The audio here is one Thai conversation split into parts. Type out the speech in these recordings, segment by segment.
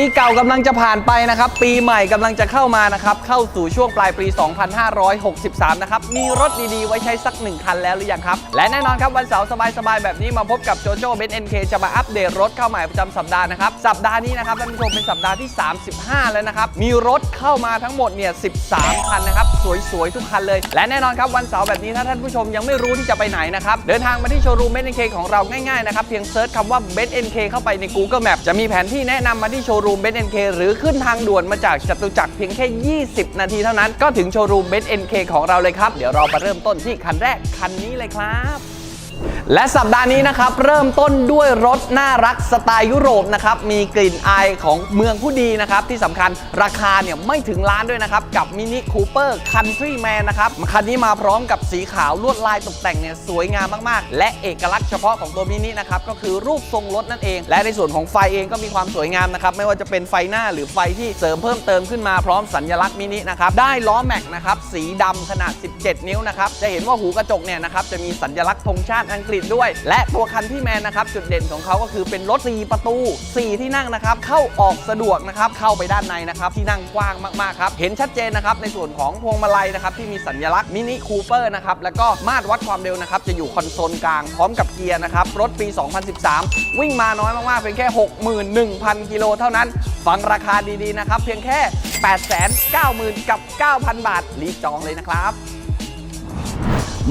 ปีเก่ากำลังจะผ่านไปนะครับ ปีใหม่กำลังจะเข้ามานะครับ เข้าสู่ช่วงปลายปี 2563 นะครับ มีรถดี ๆ ไว้ใช้สักหนึ่งคันแล้วหรือยังครับ และแน่นอนครับ วันเสาร์สบาย ๆ แบบนี้มาพบกับโจโจ้เบนเอ็นเคจะมาอัปเดตรถเข้าใหม่ประจำสัปดาห์นะครับ สัปดาห์นี้นะครับท่านผู้ชมเป็นสัปดาห์ที่ 35 แล้วนะครับ มีรถเข้ามาทั้งหมดเนี่ย 13 คันนะครับ สวย ๆ ทุกคันเลย และแน่นอนครับวันเสาร์แบบนี้ถ้าท่านผู้ชมยังไม่รู้ที่จะไปไหนนะครับเดินทางมาที่โชว์รูมเบนเอ็นเคของเราง่ายๆนะครับเพียงเซิร์ชคำว่าเบนเอ็นเคเข้าไปใน Google Map จะมีแผนที่แนะนำมาที่โชว์รูมเบนเอ็นเคหรือขึ้นทางด่วนมาจากจตุจักรเพียงแค่ 20 นาทีเท่านั้น ก็ถึงโชว์รูมเบนเอ็นเคของเราเลยครับ เดี๋ยวเรามาเริ่มต้นที่คันแรกคันนี้เลยครับ และสัปดาห์นี้นะครับ เริ่มต้นด้วยรถน่ารักสไตล์ยุโรปนะครับ มีกลิ่นอายของเมืองผู้ดีนะครับ ที่สำคัญราคาเนี่ยไม่ถึงล้านด้วยนะครับ กับมินิคูเปอร์คันทรีแมนนะครับ คันนี้มาพร้อมกับสีขาวลวดลายตกแต่งเนี่ยสวยงามมาก ๆ และเอกลักษณ์เฉพาะของตัวมินินะครับ ก็คือรูปทรงรถนั่นเอง และในส่วนของไฟเองก็มีความสวยงามนะครับไม่ว่าจะเป็นไฟหน้าหรือไฟที่เสริมเพิ่มเติมขึ้นมาพร้อมสัญลักษณ์มินินะครับได้ล้อแม็กนะครับสีดำขนาด 17 นิ้วนะครับจะเห็นว่าหูกระจกเนี่ยนะครับจะมีสัญลักษณ์ธงชาติอังกฤษด้วย และตัวคันที่แมนนะครับจุดเด่นของเขาก็คือเป็นรถ 4 ประตู 4 ที่นั่งนะครับเข้าออกสะดวกนะครับเข้าไปด้านในนะครับที่นั่งกว้างมากๆครับเห็นชัดเจนนะครับในส่วนของพวงมาลัยนะครับที่มีสัญลักษณ์มินิคูเปอร์นะครับแล้วก็มาตรวัดความเร็วนะครับจะอยู่คอนโซลกลางพร้อมกับเกียร์นะครับรถปี 2013 วิ่งมาน้อยมากๆเพียงแค่ 61,000 กิโลเท่านั้น ฟังราคาดีๆนะครับเพียงแค่ 890,000 กับ 9,000 บาทรีบจองเลยนะครับ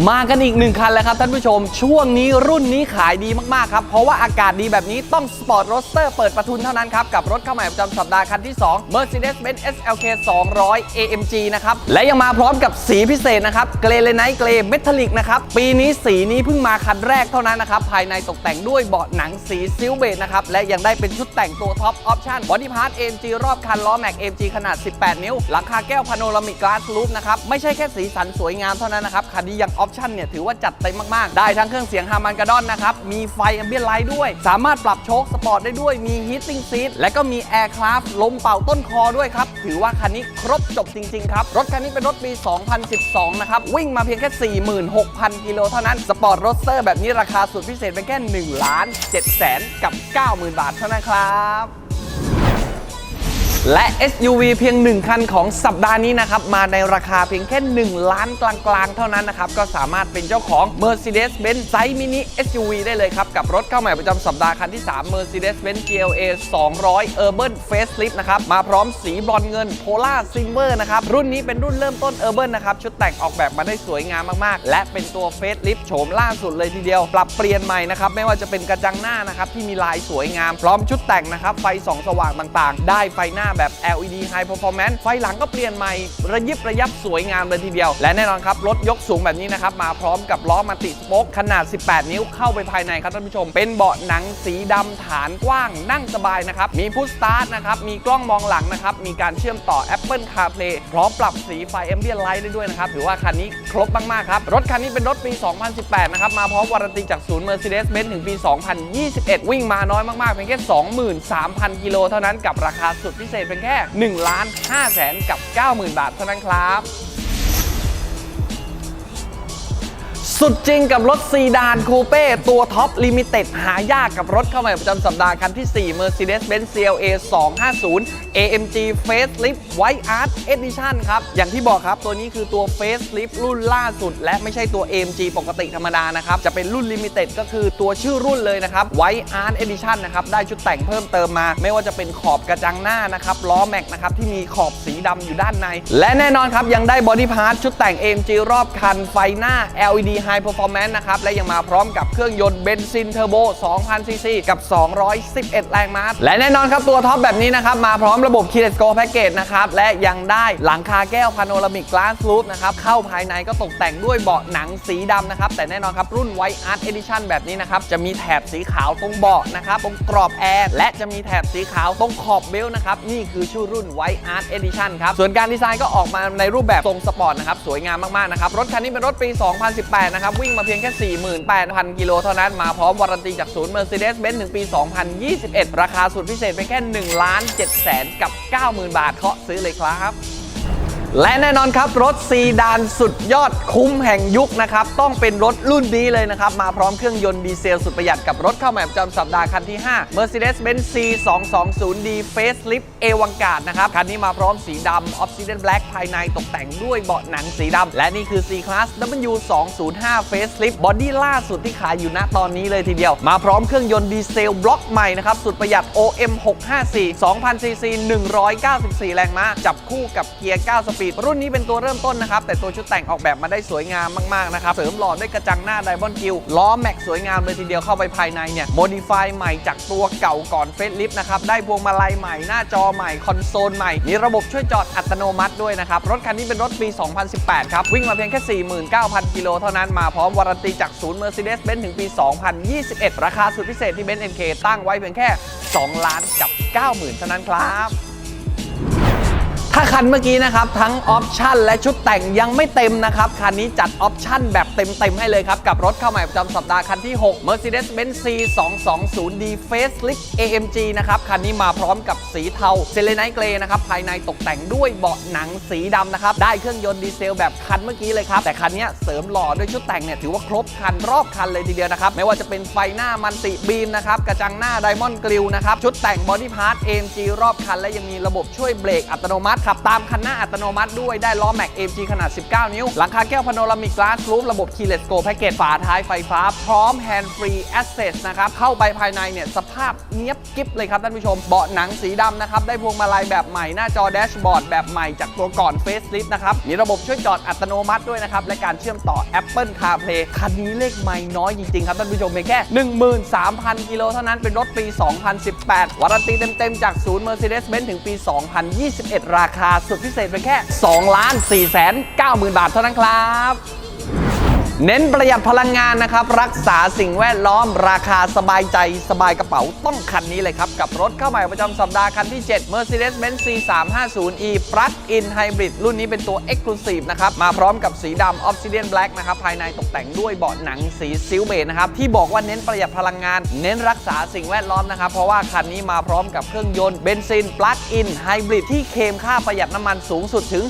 มากันอีกหนึ่งคันแล้วครับท่านผู้ชม ช่วงนี้รุ่นนี้ขายดีมากๆครับ เพราะว่าอากาศดีแบบนี้ต้องสปอร์ตโรสเตอร์เปิดประทุนเท่านั้นครับ กับรถเข้าใหม่ประจำสัปดาห์คันที่ 2 Mercedes-Benz SLK 200 AMG นะครับ และยังมาพร้อมกับสีพิเศษนะครับเกรเลไนท์เกรเมทัลลิกนะครับ ปีนี้สีนี้เพิ่งมาคันแรกเท่านั้นนะครับ ภายในตกแต่งด้วยเบาะหนังสีซิลเบจนะครับและยังได้เป็นชุดแต่งตัวท็อปออปชั่นบอดี้พาร์ท AMG รอบคันล้อแม็ก AMG ขนาด 18 นิ้วหลังคาแก้วพาโนรามิกกลาสลูปนะครับไม่ใช่แค่สีสันสวยงามเท่านั้นนะครับคันนี้ยังออปชันเนี่ยถือว่าจัดเต็มมาก ๆ ได้ทั้งเครื่องเสียงฮามันกระดอนนะครับ มีไฟแอมเบียนไลท์ด้วย สามารถปรับโชคสปอร์ตได้ด้วย มีฮีตติ้งซีทและก็มีแอร์คราฟลมเป่าต้นคอด้วยครับ ถือว่าคันนี้ครบจบจริง ๆ ครับ รถคันนี้เป็นรถปี 2012 นะครับ วิ่งมาเพียงแค่ 46,000 กิโลเท่านั้น สปอร์ตโรสเตอร์แบบนี้ราคาสุดพิเศษเป็นแค่1ล้าน7แสนกับ 90,000 บาทเท่านั้นครับ และ SUV เพียง 1 คันของสัปดาห์นี้นะครับ มาในราคาเพียงแค่ 1 ล้านกลางๆ เท่านั้นนะครับ ก็สามารถเป็นเจ้าของ Mercedes-Benz ไซส์มินิ SUV ได้เลยครับ กับรถเข้าใหม่ประจำสัปดาห์คันที่ 3 Mercedes-Benz GLA 200 Urban Facelift นะครับ มาพร้อมสีบรอนเงิน Polar Silver นะครับ รุ่นนี้เป็นรุ่นเริ่มต้น Urban นะครับ ชุดแต่งออกแบบมาได้สวยงามมากๆ และเป็นตัว Facelift โฉมล่าสุดเลยทีเดียว ปรับเปลี่ยนใหม่นะครับไม่ว่าจะเป็นกระจังหน้านะครับที่มีลายสวยงามพร้อมชุดแต่งนะครับไฟส่องสว่างต่างๆ ได้ไฟหน้าแบบ LED High Performance ไฟหลังก็เปลี่ยนใหม่ ระยิบระยับสวยงามเลยทีเดียว และแน่นอนครับ รถยกสูงแบบนี้นะครับ มาพร้อมกับล้อมัลติสโป๊กขนาด 18 นิ้วเข้าไปภายในครับท่านผู้ชม เป็นเบาะหนังสีดำฐานกว้างนั่งสบายนะครับ มีพุชสตาร์ทนะครับ มีกล้องมองหลังนะครับ มีการเชื่อมต่อ Apple CarPlay พร้อมปรับสีไฟ Ambient Light ได้ด้วยนะครับถือว่าคันนี้ครบมากๆครับรถคันนี้เป็นรถปี 2018 นะครับมาพร้อมวารันตีจากศูนย์ Mercedes-Benz ถึงปี 2021 วิ่งมาน้อยมากๆเพียงแค่23,000 กิโลเท่านั้นกับราคาสุดพิเศษเป็นแค่1ล้าน5แสนกับ 90,000 บาทเท่านั้นครับ สุดจริงกับรถซีดานคูเป้ตัวท็อปลิมิเต็ดหายากกับรถเข้าใหม่ประจำสัปดาห์คันที่ 4 Mercedes-Benz CLA 250 AMG Facelift White Art Edition ครับ อย่างที่บอกครับตัวนี้คือตัว Facelift รุ่นล่าสุด และไม่ใช่ตัว AMG ปกติธรรมดานะครับ จะเป็นรุ่นลิมิเต็ดก็คือตัวชื่อรุ่นเลยนะครับ White Art Edition นะครับ ได้ชุดแต่งเพิ่มเติมมา ไม่ว่าจะเป็นขอบกระจังหน้านะครับล้อแม็กนะครับที่มีขอบสีดำอยู่ด้านใน และแน่นอนครับยังได้บอดี้พาร์ทชุดแต่ง AMG รอบคันไฟหน้า LED High Performance นะครับ และยังมาพร้อมกับเครื่องยนต์เบนซินเทอร์โบ 2,000ซีซีกับ 211 แรงม้า และแน่นอนครับ ตัวท็อปแบบนี้นะครับ มาพร้อมระบบ Keyless Go Package นะครับ และยังได้หลังคาแก้วพาโนรามิก Glass Roof นะครับ เข้าภายในก็ตกแต่งด้วยเบาะหนังสีดำนะครับ แต่แน่นอนครับรุ่น White Art Edition แบบนี้นะครับ จะมีแถบสีขาวตรงเบาะนะครับตรงกรอบแอร์และจะมีแถบสีขาวตรงขอบเบลต์นะครับนี่คือชื่อรุ่น White Art Edition ครับส่วนการดีไซน์ก็ออกมาในรูปแบบทรงสปอร์ตนะครับสวยงามมากๆนะครับรถคันนี้เป็นรถปี 2018นะครับ วิ่งมาเพียงแค่ 48,000 กิโลเท่านั้น มาพร้อมวารันตีจากศูนย์ Mercedes-Benz ถึงปี 2021 ราคาสุดพิเศษเป็นแค่1ล้าน7แสนกับ 90,000 บาทเคาะซื้อเลยครับ และแน่นอนครับ รถซีดานสุดยอดคุ้มแห่งยุคนะครับ ต้องเป็นรถรุ่นนี้เลยนะครับ มาพร้อมเครื่องยนต์ดีเซลสุดประหยัดกับรถเข้าใหม่ประจำสัปดาห์คันที่ 5 Mercedes-Benz C220D Facelift a v a n g a r d นะครับ คันนี้มาพร้อมสีดำ Obsidian Black ภายในตกแต่งด้วยเบาะหนังสีดำ และนี่คือ C Class W205 Facelift บอดี้ล่าสุดที่ขายอยู่ณตอนนี้เลยทีเดียว มาพร้อมเครื่องยนต์ดีเซลบล็อกใหม่นะครับสุดประหยัด OM 654 2000 cc 194 แรงม้าจับคู่กับเกียร์9สปีดรุ่นนี้เป็นตัวเริ่มต้นนะครับ แต่ตัวชุดแต่งออกแบบมาได้สวยงามมาก ๆ นะครับ เสริมหล่อด้วยกระจังหน้าไดบอนกิลล้อแม็กสวยงามเลยทีเดียวเข้าไปภายในเนี่ยโมดิฟายใหม่จากตัวเก่าก่อนเฟซลิฟนะครับ ได้พวงมาลัยใหม่หน้าจอใหม่คอนโซลใหม่มีระบบช่วยจอดอัตโนมัติด้วยนะครับ รถคันนี้เป็นรถปี 2018 ครับ วิ่งมาเพียงแค่ 49,000 กิโลเท่านั้นมาพร้อมวารันตีจากศูนย์ Mercedes-Benz ถึงปี 2021 ราคาสุดพิเศษที่ Benz NK ตั้งไว้เพียงแค่ 2 ล้านกับ 90,000 เท่านั้นครับ ถ้าคันเมื่อกี้นะครับทั้งออปชั่นและชุดแต่งยังไม่เต็มนะครับคันนี้จัดออปชั่นแบบเต็มๆให้เลยครับกับรถเข้าใหม่ประจำสัปดาห์คันที่ 6 Mercedes-Benz C220D Facelift AMG นะครับคันนี้มาพร้อมกับสีเทาเซเลไนท์เกรนะครับภายในตกแต่งด้วยเบาะหนังสีดำนะครับได้เครื่องยนต์ดีเซลแบบคันเมื่อกี้เลยครับแต่คันนี้เสริมหล่อด้วยชุดแต่งเนี่ยถือว่าครบคันรอบคันเลยทีเดียวนะครับไม่ว่าจะเป็นไฟหน้ามันติบีมนะครับกระจังหน้าไดมอนด์กริลนะครับชุดแต่งบอดี้พาร์ท AMG รอบคันและยังมีระบบช่วยเบรกอัตโนมัติขับตามคันหน้าอัตโนมัติด้วยได้ล้อแม็ก AMG ขนาด 19 นิ้ว หลังคาแก้วพาโนรามิกกลาสรูฟระบบ Keyless Go Package ฝาท้ายไฟฟ้า พร้อม Hand Free Access นะครับเข้าไปภายในเนี่ยสภาพเนียบกิ๊บเลยครับท่านผู้ชม เบาะหนังสีดำนะครับได้พวงมาลัยแบบใหม่หน้าจอแดชบอร์ดแบบใหม่จากตัวก่อน Facelift นะครับมีระบบช่วยจอดอัตโนมัติด้วยนะครับและการเชื่อมต่อ Apple CarPlay คันนี้เลขไม่น้อยจริงๆครับท่านผู้ชมเพียงแค่ 13,000 กิโลเท่านั้นเป็นรถปี 2018 วารันตีเต็มๆจากศูนย์ Mercedes-Benz ถึงปี 2021 ราคาสุดพิเศษเป็นแค่2ล้าน4แสน9หมื่นบาทเท่านั้นครับ เน้นประหยัดพลังงานนะครับ รักษาสิ่งแวดล้อมราคาสบายใจสบายกระเป๋าต้องคันนี้เลยครับ กับรถเข้าใหม่ประจำสัปดาห์คันที่ 7 Mercedes-Benz C350e Plug-in Hybrid รุ่นนี้เป็นตัว Exclusive นะครับ มาพร้อมกับสีดำ Obsidian Black นะครับ ภายในตกแต่งด้วยเบาะหนังสีซิลเบจนะครับ ที่บอกว่าเน้นประหยัดพลังงาน เน้นรักษาสิ่งแวดล้อมนะครับ เพราะว่าคันนี้มาพร้อมกับเครื่องยนต์เบนซิน Plug-in Hybrid ที่เคมค่าประหยัดน้ำมันสูงสุดถึง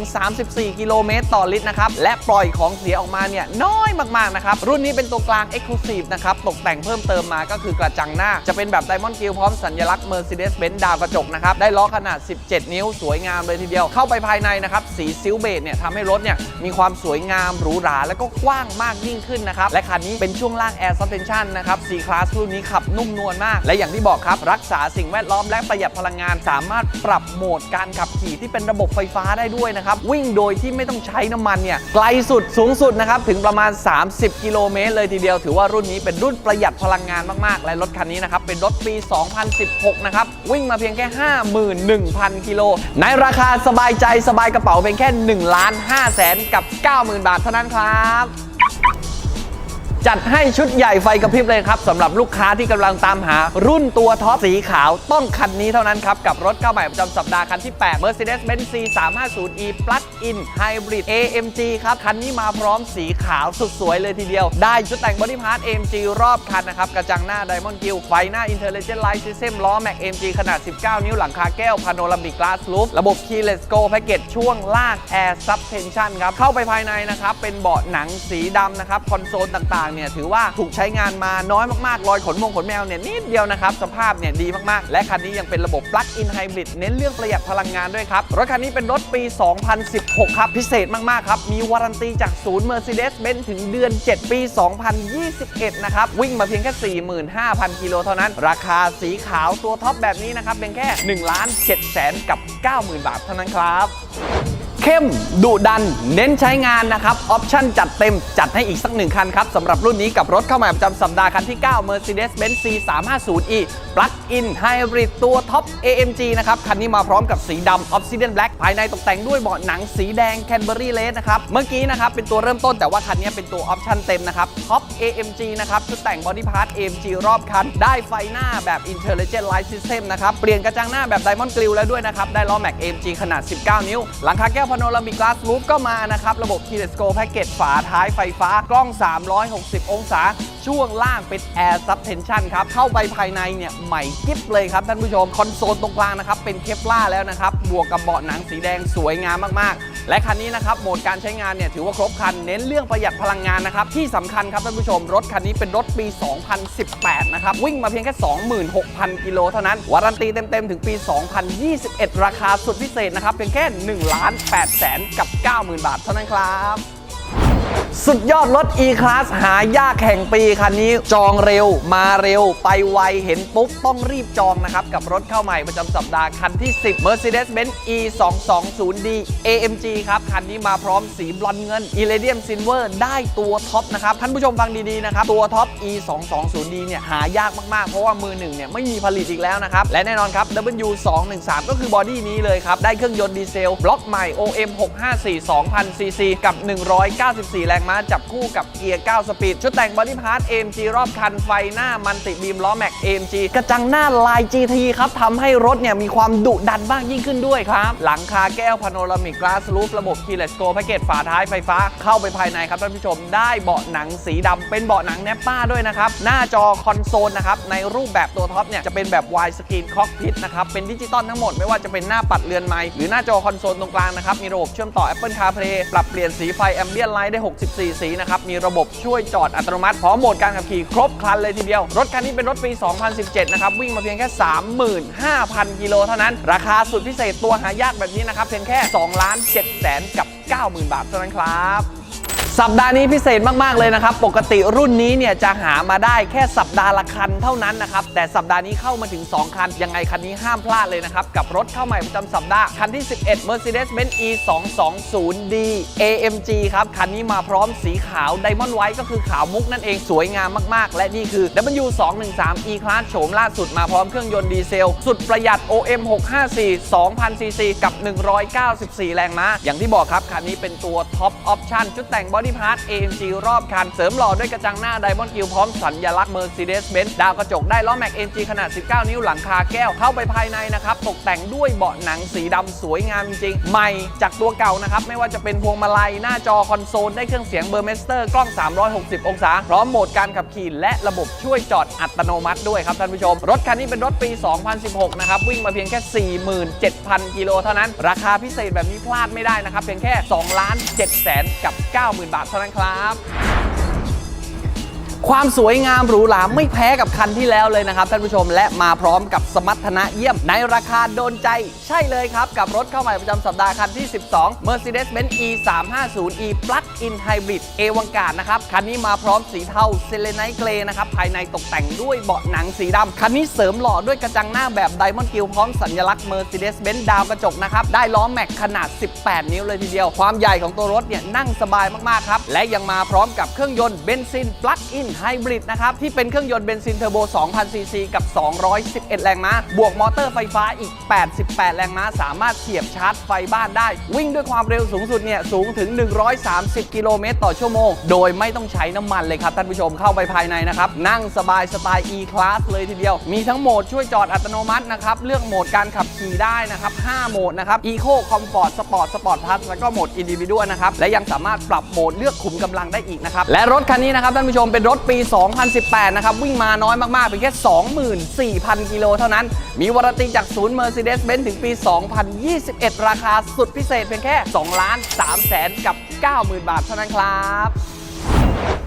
30-34 กิโลเมตรต่อลิตรนะครับและปล่อยของเสียออกมาเนี่ยน้อยมากๆนะครับ รุ่นนี้เป็นตัวกลาง Exclusive นะครับ ตกแต่งเพิ่มเติมมาก็คือกระจังหน้า จะเป็นแบบ Diamond Grille พร้อมสัญลักษณ์ Mercedes-Benz ดาวกระจกนะครับ ได้ล้อขนาด 17 นิ้วสวยงามเลยทีเดียว เข้าไปภายในนะครับ สีซิลเบจเนี่ยทำให้รถเนี่ยมีความสวยงามหรูหราแล้วก็กว้างมากยิ่งขึ้นนะครับ และคันนี้เป็นช่วงล่าง Air Suspension นะครับ C Class รุ่นนี้ขับนุ่มนวลมาก และอย่างที่บอกครับรักษาสิ่งแวดล้อมและประหยัดพลังงาน สามารถปรับโหมดการขับขี่ที่เป็นระบบไฟฟ้าได้ด้วยนะครับวิ่งโดยที่ไม่ต้องใช้น้ำมันเนี่ยไกลสุดสูงสุดนะครับถึงประมาณ 30 กิโลเมตรเลยทีเดียว ถือว่ารุ่นนี้เป็นรุ่นประหยัดพลังงานมาก ๆ และรถคันนี้นะครับ เป็นรถปี 2016 นะครับ วิ่งมาเพียงแค่ 51,000 กิโล ในราคาสบายใจสบายกระเป๋าเพียงแค่1ล้าน5แสนกับ 90,000 บาทเท่านั้นครับ จัดให้ชุดใหญ่ไฟกระพริบเลยครับสำหรับลูกค้าที่กำลังตามหารุ่นตัวท็อปสีขาวต้องคันนี้เท่านั้นครับ กับรถเข้าใหม่ประจำสัปดาห์คันที่ 8 Mercedes-Benz C350e Plug-in Hybrid AMG ครับ คันนี้มาพร้อมสีขาวสุดสวยเลยทีเดียว ได้ชุดแต่งบอดี้พาร์ท AMG รอบคันนะครับ กระจังหน้า Diamond Grill ไฟหน้า Intelligent Light System ล้อ Mac AMG ขนาด 19 นิ้วหลังคาแก้ว Panoramic Glass Roof ระบบ Keyless Go Package ช่วงล่าง Air Suspension ครับเข้าไปภายในนะครับเป็นเบาะหนังสีดำนะครับคอนโซลต่างๆเนี่ยถือว่าถูกใช้งานมาน้อยมากๆ รอยขนมงขนแมวเนี่ยนิดเดียวนะครับ สภาพเนี่ยดีมากๆ และคันนี้ยังเป็นระบบ Plug-in Hybrid เน้นเรื่องประหยัดพลังงานด้วยครับ รถคันนี้เป็นรถปี 2016 ครับ พิเศษมากๆ ครับ มีวารันตีจากศูนย์ Mercedes-Benz ถึงเดือน 7 ปี 2021 นะครับ วิ่งมาเพียงแค่ 45,000 กิโลเท่านั้น ราคาสีขาวตัวท็อปแบบนี้นะครับเป็นแค่1ล้าน7แสนกับ 90,000 บาทเท่านั้นครับ เข้ม ดุดัน เน้นใช้งานนะครับ ออปชั่นจัดเต็ม จัดให้อีกสักหนึ่งคันครับสำหรับรุ่นนี้กับรถเข้าม่ประจำสัปดาห์คันที่ 9 Mercedes-Benz C350e Plug-in Hybrid ตัวท็อป AMG นะครับ คันนี้มาพร้อมกับสีดำ Obsidian Black ภายในตกแต่งด้วยเบาะหนังสีแดง Canberry Red นะครับ เมื่อกี้นะครับ เป็นตัวเริ่มต้นแต่ว่าคันนี้เป็นตัวออปชั่นเต็มนะครับท็อป AMG นะครับชุดแต่ง Body Part AMG รอบคัน ได้ไฟหน้าแบบ Intelligent Light System นะครับเปลี่ยนกระจังหน้าแบบ Diamond Grille แล้วด้วยนะครับได้ล้อ Mac AMG ขนาด 19 นิ้วหลังคาแก้ว Panoramic Glass Roof ก็มานะครับ ระบบ k ีเลสโกแพ็กเกจฝาท้ายไฟฟ้ากล้อง 360 องศา ช่วงล่างเป็น Air Suspension ครับ เข้าไปภายในเนี่ยใหม่กิ๊บเลยครับท่านผู้ชม คอนโซลตรงกลางนะครับ เป็นเคปล่าแล้วนะครับ บวกกับเบาะหนังสีแดงสวยงามมากๆ และคันนี้นะครับโหมดการใช้งานเนี่ยถือว่าครบครันเน้นเรื่องประหยัดพลังงานนะครับที่สำคัญครับท่านผู้ชม รถคันนี้เป็นรถปี 2018 นะครับ วิ่งมาเพียงแค่ 26,000 กิโลเท่านั้น วารันตีเต็มๆ ถึงปี 2021 ราคาสุดพิเศษนะครับเพียงแค่1ล้าน8แสนกับ 90,000 บาทเท่านั้นครับ สุดยอดรถ E-Class หายากแห่งปีคันนี้ จองเร็ว มาเร็ว ไปไว เห็นปุ๊บ ต้องรีบจองนะครับ กับรถเข้าใหม่ประจำสัปดาห์ คันที่ 10 Mercedes-Benz E 2 2 0 D AMG ครับ คันนี้มาพร้อมสีบลอนเงิน Iridium Silver ได้ตัวท็อปนะครับ ท่านผู้ชมฟังดี ๆ นะครับ ตัวท็อป E 2 2 0 D เนี่ยหายากมาก ๆ เพราะว่ามือหนึ่งเนี่ยไม่มีผลิตอีกแล้วนะครับ และแน่นอนครับ W 2 1 3 ก็คือบอดี้นี้เลยครับได้เครื่องยนต์ดีเซลบล็อกใหม่ OM 654 2000 cc กับ 194แรงม้าจับคู่กับเกียร์ 9 สปีด ชุดแต่งบอดี้พาร์ท AMG รอบคันไฟหน้ามันติบีมล้อแม็ก AMG กระจังหน้าลาย GT ครับทำให้รถเนี่ยมีความดุดันมากยิ่งขึ้นด้วยครับ หลังคาแก้วพาโนรามิกก a s ส Roof ระบบ Keyless Go แพ็กเกจฝาท้ายไฟฟ้าเข้าไปภายในครับท่านผู้ชมได้เบาะหนังสีดำเป็นเบาะหนังแนปป้าด้วยนะครับ หน้าจอคอนโซลนะครับในรูปแบบตัวท็อปเนี่ยจะเป็นแบบ wide screen cockpit นะครับเป็นดิจิตอลทั้งหมดไม่ว่าจะเป็นหน้าปัดเรือนไม้หรือหน้าจอคอนโซลตรงกลางนะครับมีระบบเชื่อมต่อ Apple CarPlay ปรับเปลี่ยนสีไฟ Ambient Light ได้14 สีนะครับ มีระบบช่วยจอดอัตโนมัติพร้อมโหมดการขับขี่ครบครันเลยทีเดียว รถคันนี้เป็นรถปี 2017 นะครับ วิ่งมาเพียงแค่ 35,000 กิโลเท่านั้น ราคาสุดพิเศษตัวหายากแบบนี้นะครับ เพียงแค่ 2 ล้าน7แสนกับ 90,000 บาทเท่านั้นครับ สัปดาห์นี้พิเศษมากๆเลยนะครับ ปกติรุ่นนี้เนี่ยจะหามาได้แค่สัปดาห์ละคันเท่านั้นนะครับ แต่สัปดาห์นี้เข้ามาถึง 2 คัน ยังไงคันนี้ห้ามพลาดเลยนะครับ กับรถเข้าใหม่ประจำสัปดาห์ คันที่ 11 Mercedes-Benz E 2 2 0 D AMG ครับ คันนี้มาพร้อมสีขาว Diamond White ก็คือขาวมุกนั่นเองสวยงามมากๆ และนี่คือ W 2 1 3 E Class โฉมล่าสุดมาพร้อมเครื่องยนต์ดีเซล สุดประหยัด OM 654 2000 cc กับ 194 แรงม้าอย่างที่บอกครับคันนี้เป็นตัวท็อปออปชั่นชุดแต่งบอดี้พาร์ท AMG รอบคัน เสริมหล่อด้วยกระจังหน้า Diamond Gill พร้อมสัญลักษณ์ Mercedes-Benz ดาวกระจกได้ล้อแม็ก AMG ขนาด 19 นิ้วหลังคาแก้วเข้าไปภายในนะครับ ตกแต่งด้วยเบาะหนังสีดำสวยงามจริง ใหม่จากตัวเก่านะครับ ไม่ว่าจะเป็นพวงมาลัยหน้าจอคอนโซลได้เครื่องเสียงเบอร์เมสเตอร์กล้อง 360 องศา พร้อมโหมดการขับขี่และระบบช่วยจอดอัตโนมัติด้วยครับท่านผู้ชม รถคันนี้เป็นรถปี 2016 นะครับวิ่งมาเพียงแค่ 47,000 กิโลเท่านั้น ราคาพิเศษแบบนี้พลาดไม่ได้นะครับเพียงแค่2ล้าน7แสนกับ 90,000บาทเท่านั้นครับ ความสวยงามหรูหราไม่แพ้กับคันที่แล้วเลยนะครับท่านผู้ชมและมาพร้อมกับสมรรถนะเยี่ยม ในราคาโดนใจใช่เลยครับ กับรถเข้าใหม่ประจำสัปดาห์คันที่ 12 Mercedes-Benz E 3 5 0 E Plug-in Hybrid เอวังกาดนะครับ คันนี้มาพร้อมสีเทาเซเลไนเกรนะครับ ภายในตกแต่งด้วยเบาะหนังสีดำคันนี้เสริมหล่อด้วยกระจังหน้าแบบ Diamond Gill พร้อมสัญลักษณ์ Mercedes-Benz ดาวกระจกนะครับ ได้ล้อแม็กขนาด 18 นิ้วเลยทีเดียว ความใหญ่ของตัวรถเนี่ยนั่งสบายมากๆครับและยังมาพร้อมกับเครื่องยนต์เบนซิน Plug-in Hybrid นะครับ ที่เป็นเครื่องยนต์เบนซินเทอร์โบ 2,000 ซีซี กับ 211 แรงม้า บวกมอเตอร์ไฟฟ้าอีก 88 แรงม้า สามารถเสียบชาร์จไฟบ้านได้ วิ่งด้วยความเร็วสูงสุดเนี่ย สูงถึง 130 กิโลเมตรต่อชั่วโมง โดยไม่ต้องใช้น้ำมันเลยครับ ท่านผู้ชมเข้าไปภายในนะครับ นั่งสบายสไตล์ E-Class เลยทีเดียว มีทั้งโหมดช่วยจอดอัตโนมัตินะครับ เลือกโหมดการขับขี่ได้นะครับ 5 โหมดนะครับ Eco Comfort Sport Sport Plus แล้วก็โหมด Individual นะครับ และยังสามารถปรับโหมดเลือกขุมกำลังได้อีกนะครับ และรถคันนี้นะครับท่านผู้ชมเป็นรถปี 2018 นะครับ วิ่งมาน้อยมาก ๆ เป็นแค่ 24,000 กิโลเท่านั้น มีวารันตีจากศูนย์ Mercedes-Benz ถึงปี 2021 ราคาสุดพิเศษเพียงแค่ 2 ล้าน3แสนกับ 90,000 บาทเท่านั้นครับ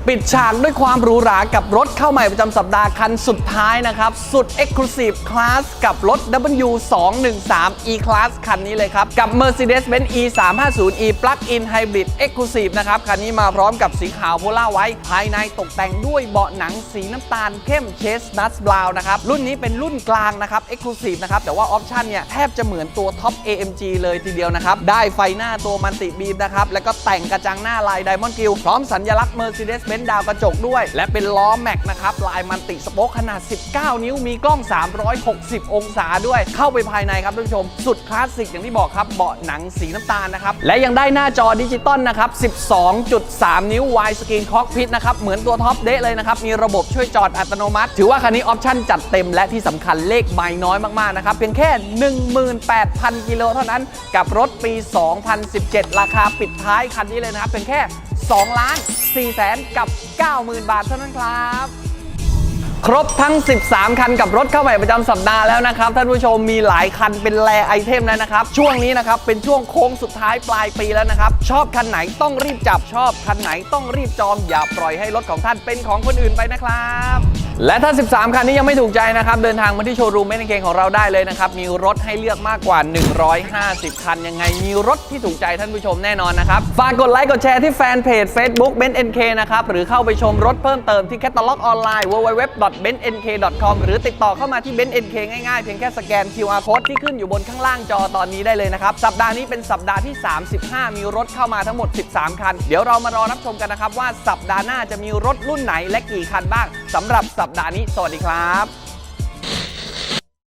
ปิดฉากด้วยความหรูหรากับรถเข้าใหม่ประจำสัปดาห์คันสุดท้ายนะครับ สุด Exclusive Class กับรถ W 2 1 3 E Class คันนี้เลยครับ กับ Mercedes-Benz E 3 5 0 E Plug-in Hybrid Exclusive นะครับ คันนี้มาพร้อมกับสีขาวโพล่าไว้ ภายในตกแต่งด้วยเบาะหนังสีน้ำตาลเข้มเชสนัทบราวนะครับ รุ่นนี้เป็นรุ่นกลางนะครับ Exclusive นะครับ แต่ว่าออปชันเนี่ยแทบจะเหมือนตัวท็อป AMG เลยทีเดียวนะครับ ได้ไฟหน้าตัวมันติบีมนะครับแล้วก็แต่งกระจังหน้าลาย Diamond Gill พร้อมสัญลักษณ์ Mercedes-Benz นต์ดาวกระจกด้วย และเป็นล้อแม็กนะครับลายมันติสโป๊กขนาด 19 นิ้วมีกล้อง 360 องศาด้วย เข้าไปภายในครับท่านผู้ชม สุดคลาสสิกอย่างที่บอกครับเบาะหนังสีน้ำตาลนะครับ และยังได้หน้าจอดิจิตอลนะครับ 12.3 นิ้ว wide screen cockpit นะครับ เหมือนตัวท็อปเดะเลยนะครับ มีระบบช่วยจอดอัตโนมัติ ถือว่าคันนี้ออปชั่นจัดเต็มและที่สำคัญเลขไม่น้อยมาก ๆ นะครับ เพียงแค่ 18,000 กิโลเท่านั้นกับรถปี 2017 ราคาปิดท้ายคันนี้เลยนะครับเพียงแค่2 ล้าน4แสนกับ 90,000 บาทเท่านั้นครับ ครบทั้ง 13 คันกับรถเข้าใหม่ประจำสัปดาห์แล้วนะครับ ท่านผู้ชมมีหลายคันเป็นแรไอเทมแล้วนะครับ ช่วงนี้นะครับ เป็นช่วงโค้งสุดท้ายปลายปีแล้วนะครับ ชอบคันไหนต้องรีบจับชอบคันไหนต้องรีบจองอย่าปล่อยให้รถของท่านเป็นของคนอื่นไปนะครับ และถ้า 13 คันนี้ยังไม่ถูกใจนะครับ เดินทางมาที่โชว์รูมเมนเคงของเราได้เลยนะครับ มีรถให้เลือกมากกว่า 150 คัน ยังไงมีรถที่ถูกใจท่านผู้ชมแน่นอนนะครับ ฝากกดไลค์กดแชร์ที่แฟนเพจ Facebook b e n z NK นะครับ หรือเข้าไปชมรถเพิ่มเติมที่แคตตาล็อกออนไลน์ www.benzNK.com หรือติดต่อเข้ามาที่ b e n z NK ง่ายๆ เพียงแค่สแกน QR code ที่ขึ้นอยู่บนข้างล่างจอตอนนี้ได้เลยนะครับสัปดาห์นี้เป็นสัปดาห์ที่ 35 มีรถเข้ามาทั้งหมด 13 คัน เดี๋ยวเรามารอรับชมกันนะครับว่าสัปดาห์หน้าจะมีรถรุ่นไหนและกี่คันบ้างสำหรับสัปดาห์นี้ สวัสดีครับ